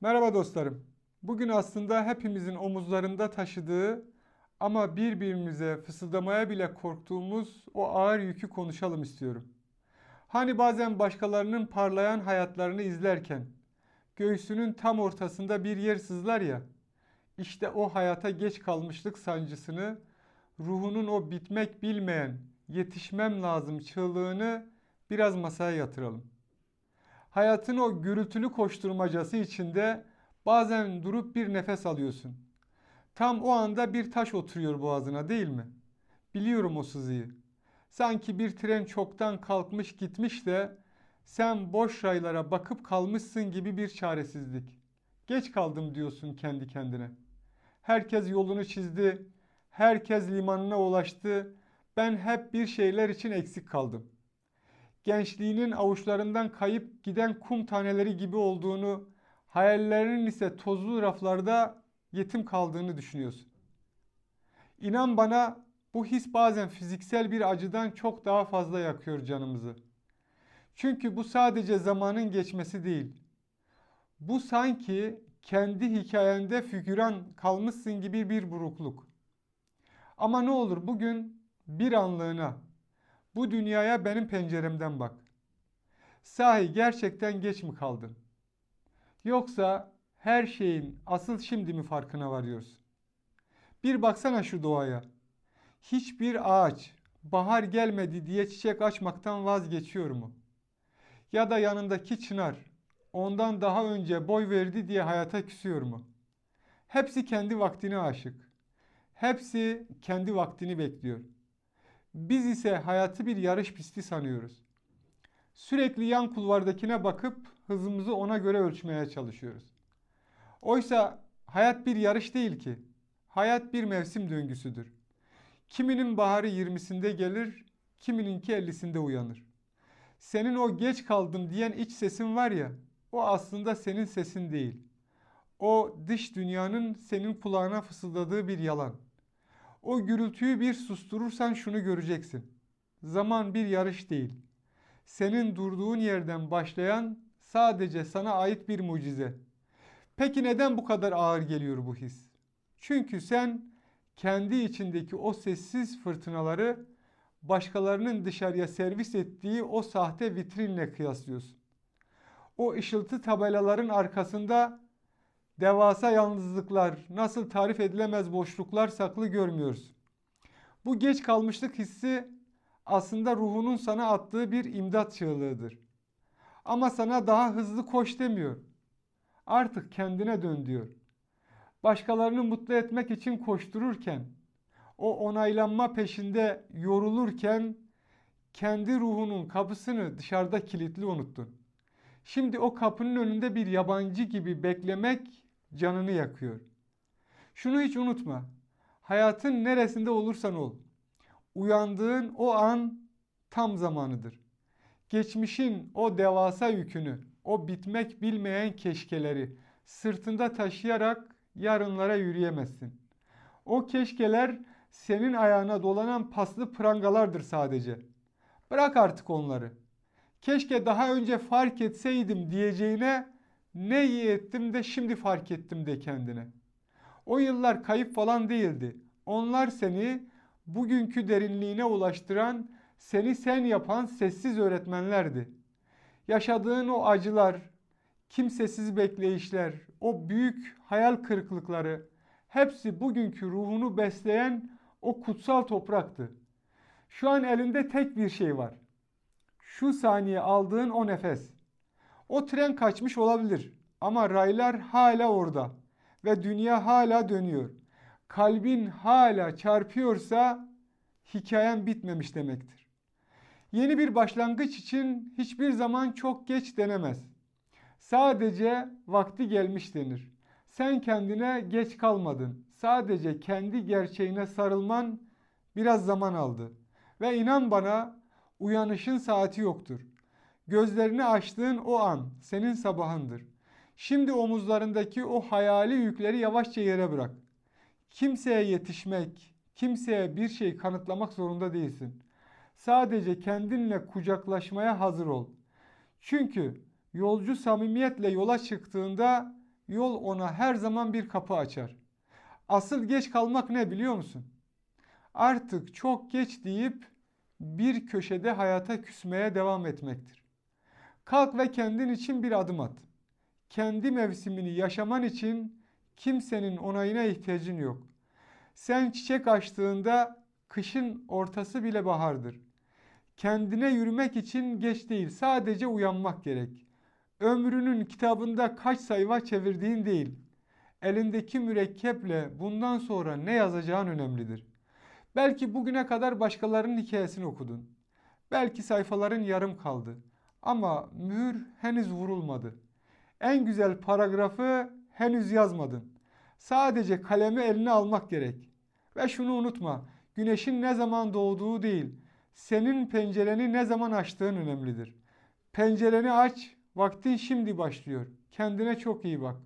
Merhaba dostlarım. Bugün aslında hepimizin omuzlarında taşıdığı ama birbirimize fısıldamaya bile korktuğumuz o ağır yükü konuşalım istiyorum. Hani bazen başkalarının parlayan hayatlarını izlerken göğsünün tam ortasında bir yer sızlar ya. İşte o hayata geç kalmışlık sancısını, ruhunun o bitmek bilmeyen, yetişmem lazım çığlığını biraz masaya yatıralım. Hayatın o gürültülü koşturmacası içinde bazen durup bir nefes alıyorsun. Tam o anda bir taş oturuyor boğazına değil mi? Biliyorum o sızıyı. Sanki bir tren çoktan kalkmış gitmiş de sen boş raylara bakıp kalmışsın gibi bir çaresizlik. Geç kaldım diyorsun kendi kendine. Herkes yolunu çizdi, herkes limanına ulaştı. Ben hep bir şeyler için eksik kaldım gençliğinin avuçlarından kayıp giden kum taneleri gibi olduğunu, hayallerinin ise tozlu raflarda yetim kaldığını düşünüyorsun. İnan bana bu his bazen fiziksel bir acıdan çok daha fazla yakıyor canımızı. Çünkü bu sadece zamanın geçmesi değil. Bu sanki kendi hikayende figüran kalmışsın gibi bir burukluk. Ama ne olur bugün bir anlığına bu dünyaya benim penceremden bak. Sahi gerçekten geç mi kaldın? Yoksa her şeyin asıl şimdi mi farkına varıyorsun? Bir baksana şu doğaya. Hiçbir ağaç bahar gelmedi diye çiçek açmaktan vazgeçiyor mu? Ya da yanındaki çınar ondan daha önce boy verdi diye hayata küsüyor mu? Hepsi kendi vaktine aşık. Hepsi kendi vaktini bekliyor. Biz ise hayatı bir yarış pisti sanıyoruz. Sürekli yan kulvardakine bakıp hızımızı ona göre ölçmeye çalışıyoruz. Oysa hayat bir yarış değil ki. Hayat bir mevsim döngüsüdür. Kiminin baharı 20'sinde gelir, kimininki 50'sinde uyanır. Senin o geç kaldım diyen iç sesin var ya, o aslında senin sesin değil. O dış dünyanın senin kulağına fısıldadığı bir yalan. O gürültüyü bir susturursan şunu göreceksin. Zaman bir yarış değil. Senin durduğun yerden başlayan sadece sana ait bir mucize. Peki neden bu kadar ağır geliyor bu his? Çünkü sen kendi içindeki o sessiz fırtınaları başkalarının dışarıya servis ettiği o sahte vitrinle kıyaslıyorsun. O ışıltı tabelaların arkasında devasa yalnızlıklar, nasıl tarif edilemez boşluklar saklı görmüyoruz. Bu geç kalmışlık hissi aslında ruhunun sana attığı bir imdat çığlığıdır. Ama sana daha hızlı koş demiyor. Artık kendine dön diyor. Başkalarını mutlu etmek için koştururken, o onaylanma peşinde yorulurken kendi ruhunun kapısını dışarıda kilitli unuttun. Şimdi o kapının önünde bir yabancı gibi beklemek canını yakıyor. Şunu hiç unutma. Hayatın neresinde olursan ol. Uyandığın o an tam zamanıdır. Geçmişin o devasa yükünü, o bitmek bilmeyen keşkeleri sırtında taşıyarak yarınlara yürüyemezsin. O keşkeler senin ayağına dolanan paslı prangalardır sadece. Bırak artık onları. Keşke daha önce fark etseydim diyeceğine ne iyi ettim de şimdi fark ettim de kendine. O yıllar kayıp falan değildi. Onlar seni bugünkü derinliğine ulaştıran, seni sen yapan sessiz öğretmenlerdi. Yaşadığın o acılar, kimsesiz bekleyişler, o büyük hayal kırıklıkları hepsi bugünkü ruhunu besleyen o kutsal topraktı. Şu an elinde tek bir şey var. Şu saniye aldığın o nefes. O tren kaçmış olabilir ama raylar hala orada ve dünya hala dönüyor. Kalbin hala çarpıyorsa hikayen bitmemiş demektir. Yeni bir başlangıç için hiçbir zaman çok geç denemez. Sadece vakti gelmiş denir. Sen kendine geç kalmadın. Sadece kendi gerçeğine sarılman biraz zaman aldı. Ve inan bana uyanışın saati yoktur. Gözlerini açtığın o an senin sabahındır. Şimdi omuzlarındaki o hayali yükleri yavaşça yere bırak. Kimseye yetişmek, kimseye bir şey kanıtlamak zorunda değilsin. Sadece kendinle kucaklaşmaya hazır ol. Çünkü yolcu samimiyetle yola çıktığında Yol ona her zaman bir kapı açar. Asıl geç kalmak ne biliyor musun? Artık çok geç deyip bir köşede hayata küsmeye devam etmektir. Kalk ve kendin için bir adım at. Kendi mevsimini yaşaman için kimsenin onayına ihtiyacın yok. Sen çiçek açtığında kışın ortası bile bahardır. Kendine yürümek için geç değil, sadece uyanmak gerek. Ömrünün kitabında kaç sayfa çevirdiğin değil, elindeki mürekkeple bundan sonra ne yazacağın önemlidir. Belki bugüne kadar başkalarının hikayesini okudun. Belki sayfaların yarım kaldı. Ama mühür henüz vurulmadı. En güzel paragrafı henüz yazmadın. Sadece kalemi eline almak gerek. Ve şunu unutma. Güneşin ne zaman doğduğu değil, senin pencereni ne zaman açtığın önemlidir. Pencereni aç, vaktin şimdi başlıyor. Kendine çok iyi bak.